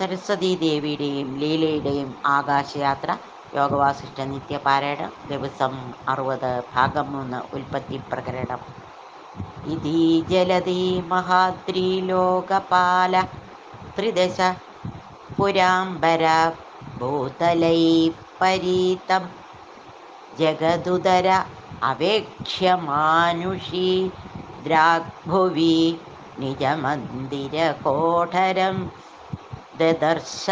സരസ്വതീദേവിയുടെയും ലീലയുടെയും ആകാശയാത്ര യോഗവാസിഷ്ഠ നിത്യപാരായണം ദിവസം അറുപത് ഭാഗം മൂന്ന് ഉൽപ്പത്തി പ്രകരണം ഇതി ജലതി മഹാദ്രിലോകപാല ത്രിദശ പുരാംബര ഭൂതലൈ പരീതം ജഗതുദര അവേക്ഷ്യ മാനുഷീ ദ്രാഗ്ഭുവി നിജമന്ദിരകോഠരം ദദർശ.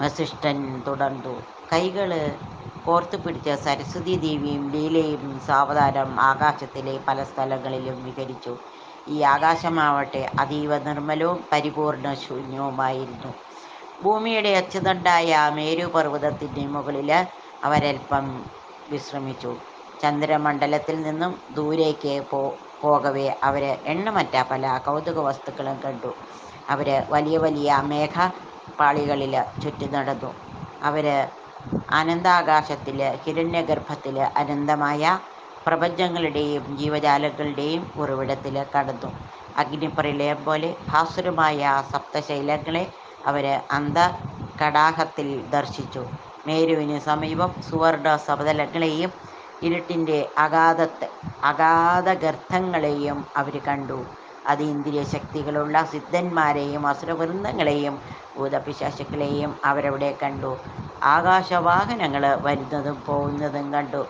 വസിഷ്ഠൻ തുടർന്നു. കൈകൾ കോർത്തു പിടിച്ച സരസ്വതി ദേവിയും ലീലയും സാവധാനം ആകാശത്തിലെ പല സ്ഥലങ്ങളിലും വിഹരിച്ചു. ഈ ആകാശമാവട്ടെ അതീവ നിർമ്മലവും പരിപൂർണ ശൂന്യവുമായിരുന്നു. ഭൂമിയുടെ അച്ചുതണ്ടായ മേരുപർവതത്തിന്റെ മുകളിൽ അവരൽപ്പം വിശ്രമിച്ചു. ചന്ദ്രമണ്ഡലത്തിൽ നിന്നും ദൂരേക്ക് പോ പോകവേ. അവർ എണ്ണമറ്റ പല കൗതുക വസ്തുക്കളും കണ്ടു. അവർ വലിയ വലിയ മേഘപാളികളിൽ ചുറ്റി നടന്നു. അവർ അനന്താകാശത്തിൽ ഹിരണ്യഗർഭത്തിൽ അനന്തമായ പ്രപഞ്ചങ്ങളുടെയും ജീവജാലങ്ങളുടെയും ഉറവിടത്തിൽ കടന്നു. അഗ്നിപ്രളയം പോലെ ഭാസുരമായ സപ്തശൈലങ്ങളെ അവർ അന്തകടാഹത്തിൽ ദർശിച്ചു. മേരുവിന് സമീപം സുവർണ സമതലങ്ങളെയും ഇരുട്ടിന്റെ അഗാധത്ത് അഗാധഗർത്തങ്ങളെയും അവർ കണ്ടു. അതീന്ദ്രിയ ശക്തികളുള്ള സിദ്ധന്മാരെയും അസുരവൃന്ദങ്ങളെയും ഭൂതപിശാശുക്കളെയും അവരവിടെ കണ്ടു. ആകാശവാഹനങ്ങൾ വരുന്നതും പോകുന്നതും കണ്ടു.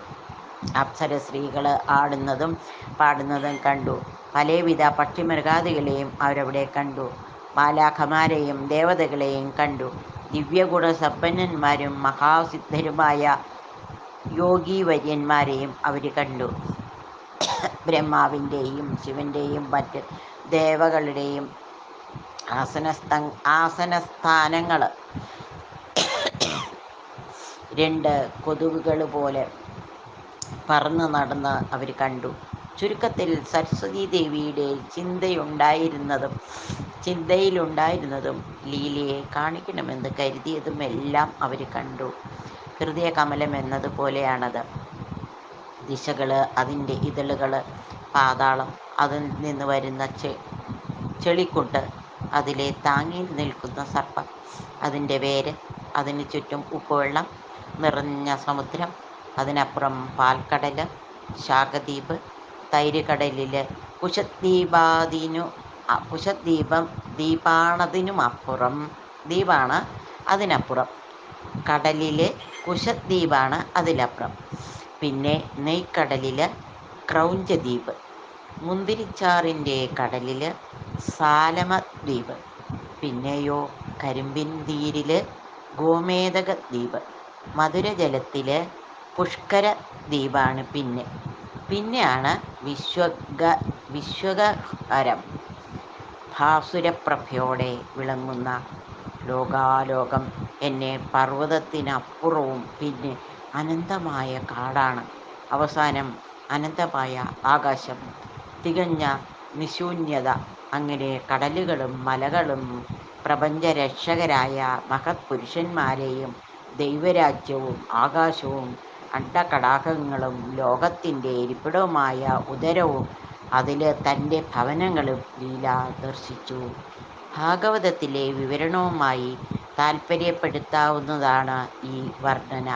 അപ്സരസ്ത്രീകൾ ആടുന്നതും പാടുന്നതും കണ്ടു. പലവിധ പക്ഷിമൃഗാദികളെയും അവരവിടെ കണ്ടു. മാലാഖമാരെയും ദേവതകളെയും കണ്ടു. ദിവ്യഗുണസമ്പന്നന്മാരും മഹാസിദ്ധരുമായ യോഗീവര്യന്മാരെയും അവർ കണ്ടു. ബ്രഹ്മാവിന്റെയും ശിവന്റെയും മറ്റ് ദേവകളുടെയും ആസനസ്ഥ ആസനസ്ഥാനങ്ങൾ രണ്ട് കൊതുകുകൾ പോലെ പറന്ന് നടന്ന് അവർ കണ്ടു. ചുരുക്കത്തിൽ സരസ്വതി ദേവിയുടെ ചിന്തയുണ്ടായിരുന്നതും ചിന്തയിലുണ്ടായിരുന്നതും ലീലയെ കാണിക്കണമെന്ന് കരുതിയതും എല്ലാം അവർ കണ്ടു. ഹൃദയകമലം എന്നതുപോലെയാണത്. ദിശകൾ അതിന്റെ ഇതളുകൾ പാതാളം അതിൽ നിന്ന് വരുന്ന ചെ ചെളിക്കുണ്ട് അതിലെ താങ്ങി നിൽക്കുന്ന സർപ്പം അതിന്റെ വേര് അതിന് ചുറ്റും ഉപ്പുവെള്ളം നിറഞ്ഞ സമുദ്രം അതിനപ്പുറം പാൽക്കടൽ ശാഖദ്വീപ് തൈരുകടലിൽ കുശദ്വീപാദിനു കടലിൽ കുശദ്വീപാണ് അതിലപ്പുറം. പിന്നെ നെയ്ക്കടലിൽ ക്രൗഞ്ചദ്വീപ് മുന്തിരിച്ചാറിന്റെ കടലിൽ സാലമദ്വീപ് പിന്നെയോ കരിമ്പിൻ തീരിൽ ഗോമേതക ദ്വീപ് മധുര ജലത്തിൽ പുഷ്കര ദ്വീപാണ് പിന്നെ. പിന്നെയാണ് വിശ്വഗ വിശ്വകഹരം ഭാസുരപ്രഭയോടെ വിളങ്ങുന്ന ലോകാലോകം എന്നെ പർവതത്തിനപ്പുറവും പിന്നെ അനന്തമായ കാടാണ്. അവസാനം അനന്തമായ ആകാശം. തികഞ്ഞ നിശൂന്യത. അങ്ങനെ കടലുകളും മലകളും പ്രപഞ്ചരക്ഷകരായ മഹത് പുരുഷന്മാരെയും ദൈവരാജ്യവും ആകാശവും അണ്ടകടാകങ്ങളും ലോകത്തിന്റെ ഇരിപ്പിടവുമായ ഉദരവും അതിൽ തന്റെ ഭവനങ്ങളും ലീല ദർശിച്ചു. ഭാഗവതത്തിലെ വിവരണവുമായി താൽപ്പര്യപ്പെടുത്താവുന്നതാണ് ഈ വർണന.